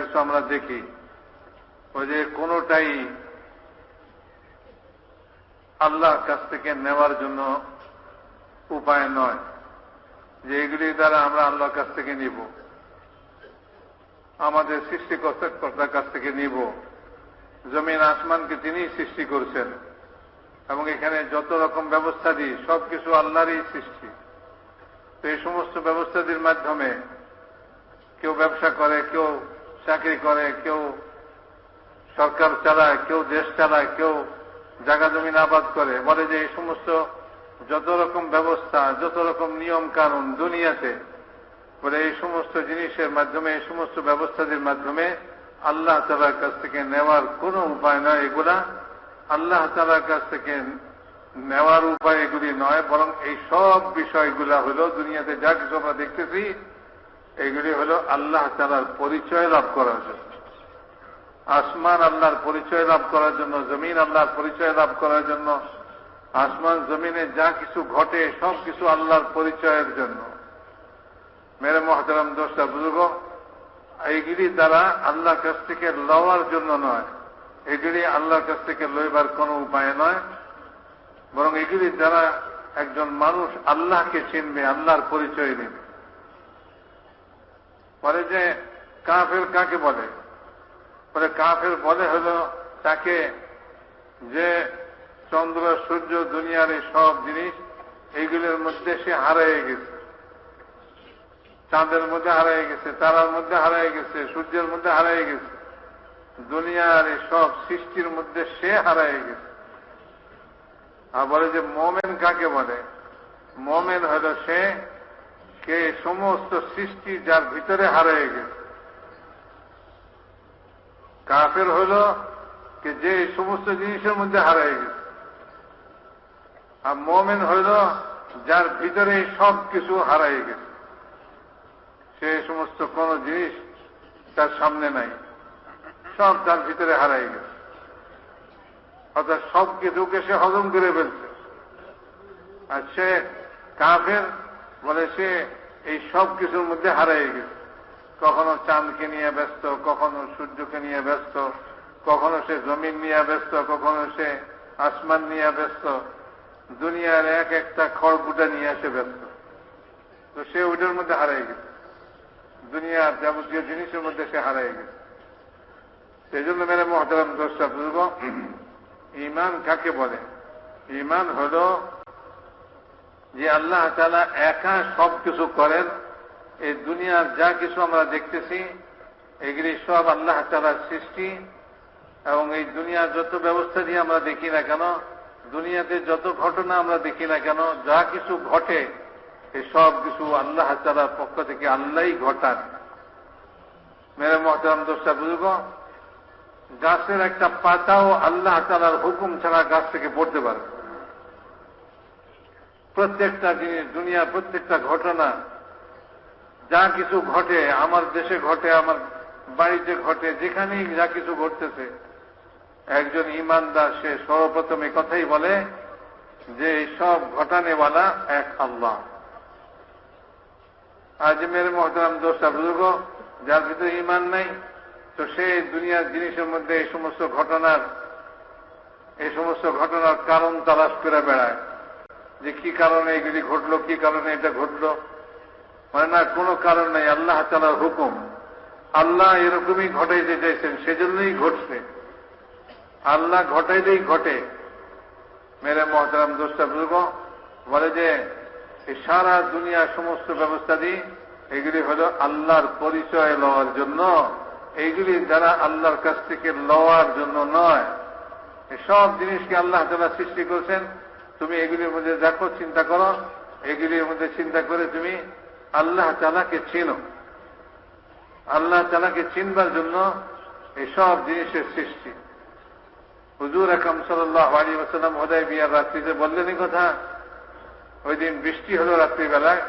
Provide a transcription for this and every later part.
কিছু আমরা দেখি। ওই যে কোনোটাই আল্লাহর কাছ থেকে নেওয়ার জন্য উপায় নয়, যে এগুলি দ্বারা আমরা আল্লাহর কাছ থেকে নিব। আমাদের সৃষ্টিকর্তার কাছ থেকে নিব। জমিন আসমানকে তিনি সৃষ্টি করছেন। এবং এখানে যত রকম ব্যবস্থা দিই, সবকিছু আল্লাহরই সৃষ্টি। তো এই সমস্ত ব্যবস্থাদির মাধ্যমে কেউ ব্যবসা করে, কেউ চাকরি করে, কেউ সরকার চালায়, কেউ দেশ চালায়, কেউ জায়গা জমিন আবাদ করে, বলে যে এই সমস্ত যত রকম ব্যবস্থা, যত রকম নিয়ম কানুন দুনিয়াতে, বলে এই সমস্ত জিনিসের মাধ্যমে, এই সমস্ত ব্যবস্থাদের মাধ্যমে আল্লাহ তালার কাছ থেকে নেওয়ার কোনো উপায় নয় এগুলা। আল্লাহ তালার কাছ থেকে নেওয়ার উপায় এগুলি নয়, বরং এই সব বিষয়গুলা হলো দুনিয়াতে যা কিছু আমরা দেখতেছি এগুলি হলো আল্লাহ তালার পরিচয় লাভ করার জন্য। আসমান আল্লাহর পরিচয় লাভ করার জন্য, জমিন আল্লাহর পরিচয় লাভ করার জন্য, আসমান জমিনে যা কিছু ঘটে সব কিছু আল্লাহর পরিচয়ের জন্য। মেরে মহতারাম দোষটা বুঝব এইগুলি দ্বারা আল্লাহর কাছ থেকে লওয়ার জন্য নয়। এগুলি আল্লাহর কাছ থেকে লইবার কোনো উপায় নয়। বরং এগুলির দ্বারা একজন মানুষ আল্লাহকে চিনবে, আল্লাহর পরিচয় নেবে। বলে যে, কাফের কাকে বলে? বলে, কাফের বলে হল তাকে যে চন্দ্র, সূর্য, দুনিয়ার এই সব জিনিস, এইগুলির মধ্যে সে হারিয়ে গেছে। চাঁদের মধ্যে হারিয়ে গেছে, তারার মধ্যে হারিয়ে গেছে, সূর্যের মধ্যে হারিয়ে গেছে, দুনিয়ার এই সব সৃষ্টির মধ্যে সে হারিয়ে গেছে। আর বলে যে, মোমেন কাকে বলে? মোমেন হল সে কে সমস্ত সৃষ্টি যার ভিতরে হারিয়ে গেছে। কাফের হল কে যে সমস্ত জিনিসের মধ্যে হারিয়ে গেছে। আর মোমেন হইল যার ভিতরে সব কিছু হারাই গেছে। সে সমস্ত কোন জিনিস তার সামনে নাই, সব তার ভিতরে হারাই গেছে। অর্থাৎ সব কিছুকে সে হজম করে ফেলছে। আর সে কাফের বলে সে এই সব কিছুর মধ্যে হারাই গেছে। কখনো চাঁদকে নিয়ে ব্যস্ত, কখনো সূর্যকে নিয়ে ব্যস্ত, কখনো সে জমিন নিয়ে ব্যস্ত, কখনো সে আসমান নিয়ে ব্যস্ত, দুনিয়ার এক একটা খড়কুটা নিয়ে আসে ব্যস্ত। তো সে ওইটার মধ্যে হারাই গেছে। দুনিয়ার যাবতীয় জিনিসের মধ্যে সে হারাই গেছে। সেই জন্য মেরে মহতারাম দোষটা বুঝব ইমান কাকে বলে? ইমান হল যে আল্লাহ তালা একা সব কিছু করেন, এই দুনিয়ার যা কিছু আমরা দেখতেছি, এগুলি সব আল্লাহ তালার সৃষ্টি, এবং এই দুনিয়ার যত ব্যবস্থা দিয়ে আমরা দেখি না কেন, দুনিয়াতে যত ঘটনা আমরা দেখি না কেন, যা কিছু ঘটে, এই সব কিছু আল্লাহ তালার পক্ষ থেকে আল্লাহই ঘটান। মেরে মহতারাম দোষটা বুঝব গাছের একটা পাতাও আল্লাহ তালার হুকুম ছাড়া গাছ থেকে পড়তে পারে প্রত্যেকটা জিনিস দুনিয়ার প্রত্যেকটা ঘটনা, যা কিছু ঘটে, আমার দেশে ঘটে, আমার বাড়িতে ঘটে, যেখানেই যা কিছু ঘটতেছে, একজন ইমানদার, সে সর্বপ্রথম কথাই বলে যে সব ঘটানেওয়ালা এক আল্লাহ। আজ মেরে মহতারাম দোষটা বুঝুক যার ভিতরে ইমান নাই, তো সে দুনিয়ার জিনিসের মধ্যে এই সমস্ত ঘটনার, এই সমস্ত ঘটনার কারণ তালাশ করে বেড়ায়। যে কি কারণে এগুলি ঘটলো, কি কারণে এটা ঘটলো? মানে না, কোনো কারণ নেই, আল্লাহ তালার হুকুম। আল্লাহ এরকমই ঘটাইতে চাইছেন, সেজন্যই ঘটছে। আল্লাহ ঘটাইলেই ঘটে। মেরে মহতারাম দোষটা বুঝব বলে যে সারা দুনিয়ার সমস্ত ব্যবস্থা দিই এগুলি হল আল্লাহর পরিচয় লওয়ার জন্য। এইগুলি যারা আল্লাহর কাছ থেকে লওয়ার জন্য নয় সব জিনিসকে আল্লাহ তালা সৃষ্টি করেছেন। তুমি এগুলির মধ্যে দেখো, চিন্তা করো। এগুলির মধ্যে চিন্তা করে তুমি আল্লাহ তালাকে চিনো। আল্লাহ তালাকে চিনবার জন্য এই সব জিনিসের সৃষ্টি। হুজুর একম সাল্লাহ আলী ওসালাম হোদায় বিয়ার রাত্রিতে বললেন কথা? ওই দিন বৃষ্টি হলো রাত্রিবেলায়।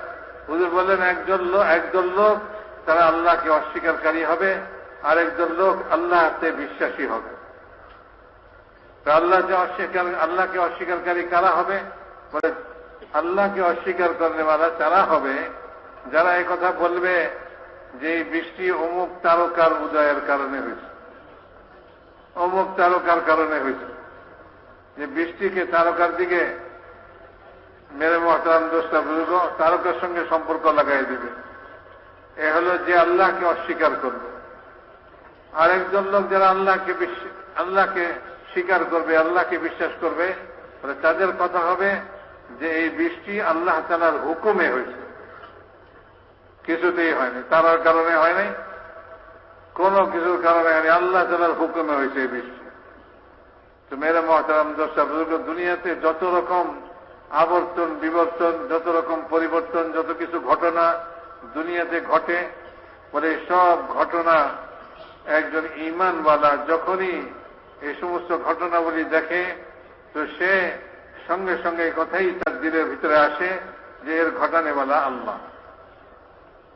হুজুর বললেন, একজন লোক একদল লোক, তারা আল্লাহকে অস্বীকারী হবে আর একজন লোক আল্লাহতে বিশ্বাসী হবে। আল্লাহ যে অস্বীকার, আল্লাহকে অস্বীকারী কারা হবে? বলে, আল্লাহকে অস্বীকার করেনেওয়ালা তারা হবে। যারা এই কথা বলবে যে বৃষ্টি অমুক তারকার উদয়ের কারণে হয়েছে। অমুক তারকার কারণে হয়েছে। যে বৃষ্টিকে তারকার দিকে মেরে মহতারাম দোষটা বুঝব, তারকার সঙ্গে সম্পর্ক লাগাই দিবে। এ হলো যে আল্লাহকে অস্বীকার করবে। আরেকজন লোক যারা আল্লাহকে আল্লাহকে স্বীকার করবে, আল্লাহকে বিশ্বাস করবে, তাহলে তাদের কথা হবে যে এই বৃষ্টি আল্লাহ তালার হুকুমে হয়েছে। কিছুতেই হয়নি, তারার কারণে হয় নাই কোন কিছুর কারণে হয়নি, আল্লাহ তালার হুকুমে হয়েছে এই বৃষ্টি। তো মেরে মহতারাম বুজুর্গ, দুনিয়াতে যত রকম আবর্তন, বিবর্তন, যত রকম পরিবর্তন, যত কিছু ঘটনা দুনিয়াতে ঘটে বলে সব ঘটনা একজন ইমানওয়ালা যখনই এই সমস্ত ঘটনাবলী দেখে তো সে সঙ্গে সঙ্গে কথাই তার দিলের ভিতরে আসে যে এর ঘটানেওয়ালা আল্লাহ।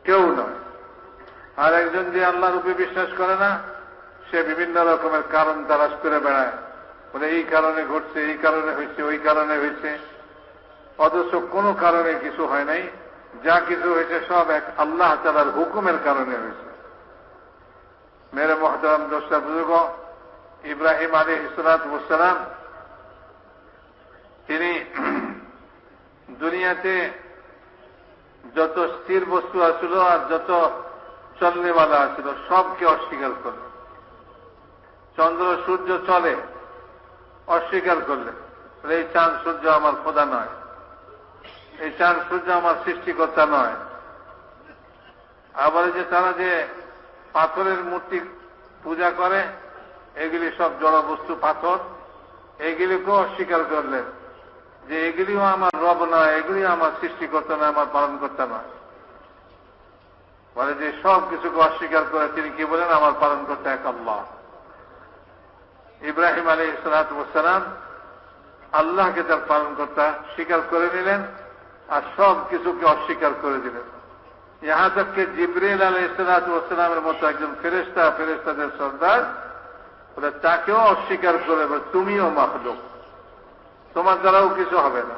কেউ নয়। আর একজন যে আল্লাহর রূপে বিশ্বাস করে না, সে বিভিন্ন রকমের কারণ তালাশ করে বেড়ায়। বলে, এই কারণে ঘটছে, এই কারণে হয়েছে, ওই কারণে হয়েছে। অথচ কোনো কারণে কিছু হয় নাই। যা কিছু হয়েছে সব এক আল্লাহ তালার হুকুমের কারণে হয়েছে। মেরে মহতারাম দোষা বুজুর্গ ইব্রাহিম আলী ইসলাত মুসালাম তিনি দুনিয়াতে যত স্থির বস্তু আছিল আর যত চলনেওয়ালা আছিল, সবকে অস্বীকার করল চন্দ্র, সূর্য চলে, অস্বীকার করলেন। এই চাঁদ, সূর্য আমার খোদা নয়। এই চাঁদ, সূর্য আমার সৃষ্টিকর্তা নয়। আবার যে তারা যে পাথরের মূর্তি পূজা করে এগুলি সব জড় বস্তু পাথর। এগুলিকেও অস্বীকার করলেন যে এগুলিও আমার রব নয়, এগুলিও আমার সৃষ্টিকর্তা নয়, আমার পালনকর্তা নয়। বলে যে সব কিছুকে অস্বীকার করে তিনি কি বলেন? আমার পালনকর্তা এক আল্লাহ। ইব্রাহিম আলী ইসলাতাম আল্লাহকে তার পালন পালনকর্তা স্বীকার করে নিলেন আর সব কিছুকে অস্বীকার করে দিলেন। ইহা তককে জিব্রিল আলী ইসলাতামের মতো একজন ফেরেস্তা ফেরেস্তাদের সর্দার বলে তাকেও অস্বীকার করে তুমিও মাহলুক তোমার দ্বারাও কিছু হবে না।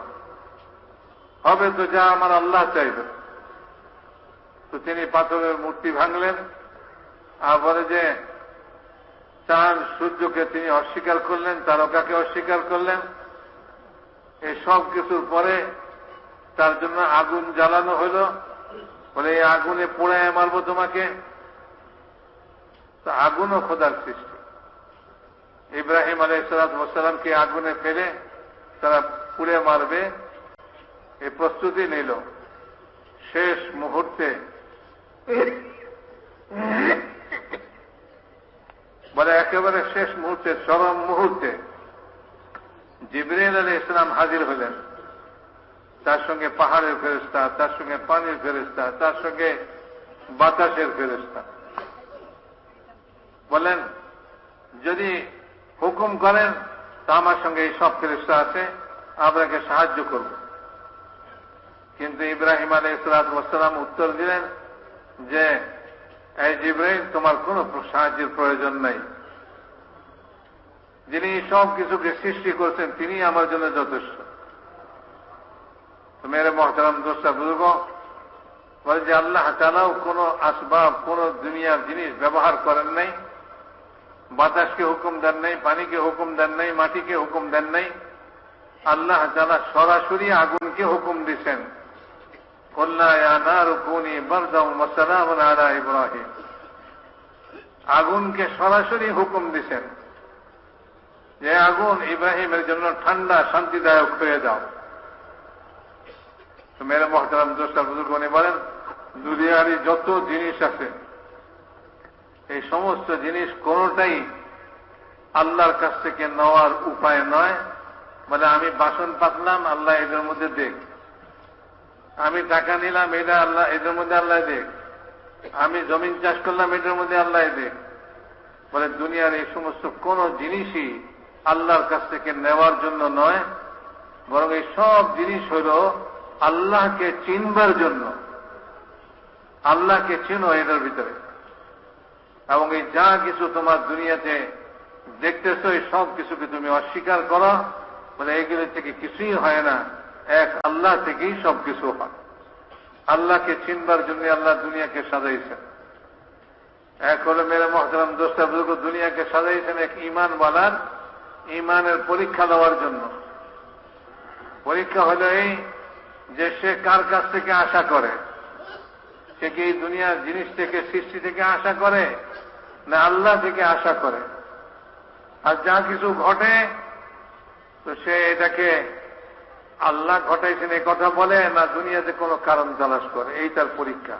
হবে তো যা আমার আল্লাহ চাইবে। তো তিনি পাথরের মূর্তি ভাঙলেন, আর বলে যে, চাঁদ সূর্যকে তিনি অস্বীকার করলেন, তারকাকে অস্বীকার করলেন। এই সব কিছুর পরে তার জন্য আগুন জ্বালানো হইল বলে, এই আগুনে পোড়ায় মারবো তোমাকে। তো আগুনও খোদার সৃষ্টি। ইব্রাহিম আলাই সালামকে আগুনে ফেলে তারা পুড়ে মারবে এই প্রস্তুতি নিল। শেষ মুহূর্তে বলে একেবারে শেষ মুহূর্তে, চরম মুহূর্তে জিবরিল আলী ইসলাম হাজির হলেন। তার সঙ্গে পাহাড়ের ফেরিস্তা তার সঙ্গে পানির ফেরিস্তা তার সঙ্গে বাতাসের ফেরিস্তা বলেন, যদি হুকুম করেন, তা আমার সঙ্গে এই সব ফেরিস্তা আছে, আপনাকে সাহায্য করব। কিন্তু ইব্রাহিম আলী ইসলাতাম উত্তর দিলেন যে, এই জিব্রাহিম তোমার কোন সাহায্যের প্রয়োজন নাই। যিনি সব কিছুকে সৃষ্টি করছেন, তিনি আমার জন্য যথেষ্ট। মেরে মহতারাম দোষটা বুঝব বলে যে আল্লাহ তালাও কোন আসবাব, কোন দুনিয়ার জিনিস ব্যবহার করেন নাই। বাতাসকে হুকুম দেন নাই পানিকে হুকুম দেন নাই মাটিকে হুকুম দেন নাই, আল্লাহ তালা সরাসরি আগুনকে হুকুম দিচ্ছেন আগুনকে সরাসরি হুকুম দিছেন। যে আগুন ইব্রাহিমের জন্য ঠান্ডা, শান্তিদায়ক হয়ে যাও। মেরে মহতারাম দোষটা বুজুর্গ বলেন, দুনিয়ারই যত জিনিস আছে এই সমস্ত জিনিস কোনটাই আল্লাহর কাছ থেকে নেওয়ার উপায় নয়। বলে আমি বাসন পাতলাম, আল্লাহ এদের মধ্যে দেখ। আমি টাকা নিলাম, এটা আল্লাহ, এদের মধ্যে আল্লাহ দেখ। আমি জমিন চাষ করলাম এটার মধ্যে আল্লাহ দেখ। বলে দুনিয়ার এই সমস্ত কোন জিনিসই আল্লাহর কাছ থেকে নেওয়ার জন্য নয়, বরং এই সব জিনিস হল আল্লাহকে চিনবার জন্য। আল্লাহকে চিনো এটার ভিতরে। এবং এই যা কিছু তোমার দুনিয়াতে দেখতেছ, এই সব কিছুকে তুমি অস্বীকার করো, বলে এগুলো থেকে কিছুই হয় না। এক আল্লাহ থেকেই সব কিছু হয়। আল্লাহকে চিনবার জন্য আল্লাহ দুনিয়াকে সাজাইছেন। এক হলো মেরে মহতরম দোস্তা বুজুর্গ দুনিয়াকে সাজাইছেন এক ইমান বলার ইমানের পরীক্ষা দেওয়ার জন্য। পরীক্ষা হলো এই যে সে কার কাছ থেকে আশা করে? সে কি এই দুনিয়ার জিনিস থেকে, সৃষ্টি থেকে আশা করে? না, আল্লাহ থেকে আশা করে। আর যা কিছু ঘটে, তো সে এটাকে আল্লাহ ঘটাইছেন, এই কথা বলে, না দুনিয়াতে কোনো কারণ তালাশ করে। এই তার পরীক্ষা।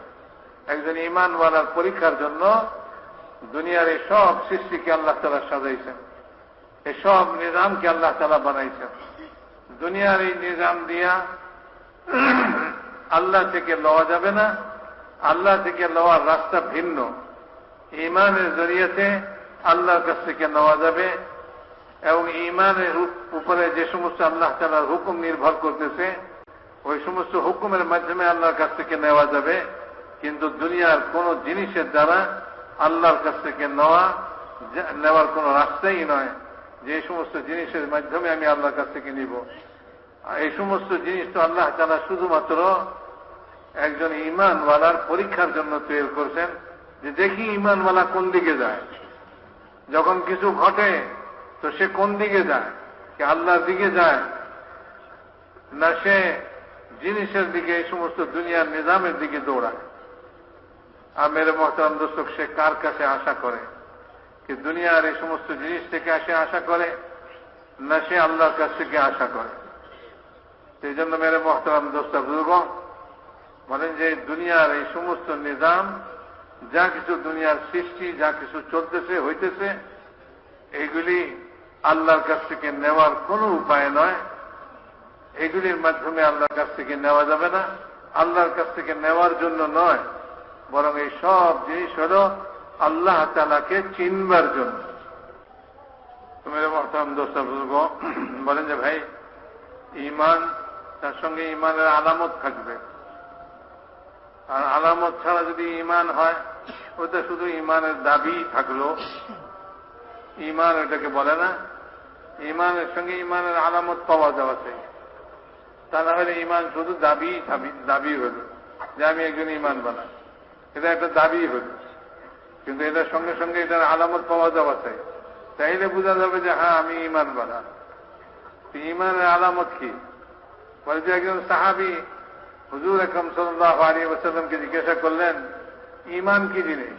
একজন ইমানওয়ালার পরীক্ষার জন্য দুনিয়ার এই সব সৃষ্টিকে আল্লাহ তালা সাজাইছেন। এই সব নিজামকে আল্লাহ তালা বানাইছেন। দুনিয়ার এই নিজাম দিয়া আল্লাহ থেকে লওয়া যাবে না। আল্লাহ থেকে লওয়ার রাস্তা ভিন্ন। ইমানের জড়িয়েতে আল্লাহর কাছ থেকে নেওয়া যাবে এবং ইমানের উপরে যে সমস্ত আল্লাহ তালার হুকুম নির্ভর করতেছে, ওই সমস্ত হুকুমের মাধ্যমে আল্লাহর কাছ থেকে নেওয়া যাবে। কিন্তু দুনিয়ার কোন জিনিসের দ্বারা আল্লাহর কাছ থেকে নেওয়া, নেওয়ার কোন রাস্তাই নয়। যে সমস্ত জিনিসের মাধ্যমে আমি আল্লাহর কাছ থেকে নিব। এই সমস্ত জিনিস তো আল্লাহ তালা শুধুমাত্র একজন ইমানওয়ালার পরীক্ষার জন্য তৈরি করছেন। যে দেখি ইমানওয়ালা কোন দিকে যায়। যখন কিছু ঘটে, তো সে কোন দিকে যায়? কি আল্লাহর দিকে যায়? না সে জিনিসের দিকে, এই সমস্ত দুনিয়ার নিজামের দিকে দৌড়ায়। আর মেরে মহতারাম দর্শক সে কার কাছে আশা করে? কি দুনিয়ার এই সমস্ত জিনিস থেকে আসে আশা করে? না সে আল্লাহর কাছ থেকে আশা করে? সেই জন্য মেরে মহতারাম দোস্তা বুজুর্গ, বলেন যে দুনিয়ার এই সমস্ত নিজাম যা কিছু দুনিয়ার সৃষ্টি, যা কিছু চলতেছে, হইতেছে, এইগুলি আল্লাহর কাছ থেকে নেওয়ার কোনো উপায় নয়। এগুলির মাধ্যমে আল্লাহর কাছ থেকে নেওয়া যাবে না। আল্লাহর কাছ থেকে নেওয়ার জন্য নয়, বরং এই সব জিনিস হল আল্লাহ তালাকে চিনবার জন্য। মেরে মহতাম দোস্তা, বুজুর্গ, বলেন যে ভাই ইমান তার সঙ্গে ইমানের আলামত থাকবে। আর আলামত ছাড়া যদি ইমান হয়, ওটা শুধু ইমানের দাবি থাকল। ইমান এটাকে বলে না। ইমানের সঙ্গে ইমানের আলামত পাওয়া যাওয়া চাই তা না হলে ইমান শুধু দাবি দাবি হল যে আমি একজন ইমান বানা এটা একটা দাবি হল। কিন্তু এটার সঙ্গে সঙ্গে এটার আলামত পাওয়া যাওয়া চাই চাইলে বোঝা যাবে যে হ্যাঁ আমি ইমান বানা ইমানের আলামত কি? বলে যে একজন সাহাবি হুজুর আকরম সাল্লাহ আলী ওসাল্লামকে জিজ্ঞাসা করলেন ইমান কি জিনিস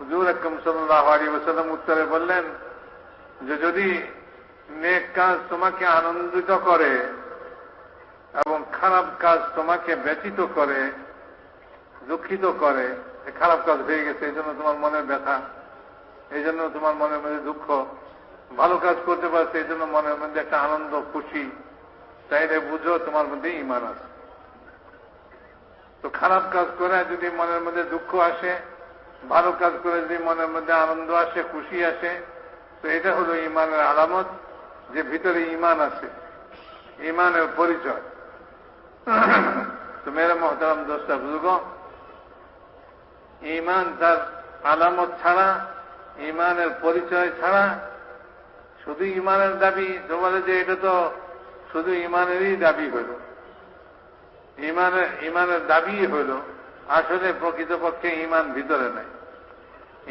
হুজুর আকরম সাল্লাহ আলী ওসাল্লাম উত্তরে বললেন, যে যদি নেক কাজ তোমাকে আনন্দিত করে এবং খারাপ কাজ তোমাকে ব্যতীত করে, দুঃখিত করে খারাপ কাজ হয়ে গেছে, এই জন্য তোমার মনের ব্যথা, এই জন্য তোমার মনের মধ্যে দুঃখ, ভালো কাজ করতে পারছে, এই জন্য মনের মধ্যে একটা আনন্দ, খুশি, তাইলে বুঝো তোমার মধ্যে ইমান আছে। তো খারাপ কাজ করে যদি মনের মধ্যে দুঃখ আসে, ভালো কাজ করে যদি মনের মধ্যে আনন্দ আসে, খুশি আসে, তো এটা হলো ইমানের আলামত যে ভিতরে ইমান আছে, ইমানের পরিচয়। তো মেরে মহতারাম দোস্তা বুঝব ইমান তার আলামত ছাড়া, ইমানের পরিচয় ছাড়া শুধু ইমানের দাবি তো বলে যে এটা তো শুধু ইমানেরই দাবি হইল ইমানের ইমানের দাবি হইল আসলে প্রকৃতপক্ষে ইমান ভিতরে নাই।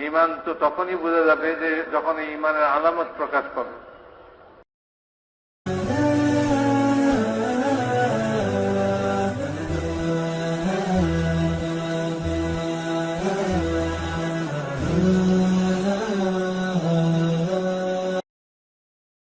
ইমান তো তখনই বোঝা যাবে যে যখন ইমানের আলামত প্রকাশ পাবে।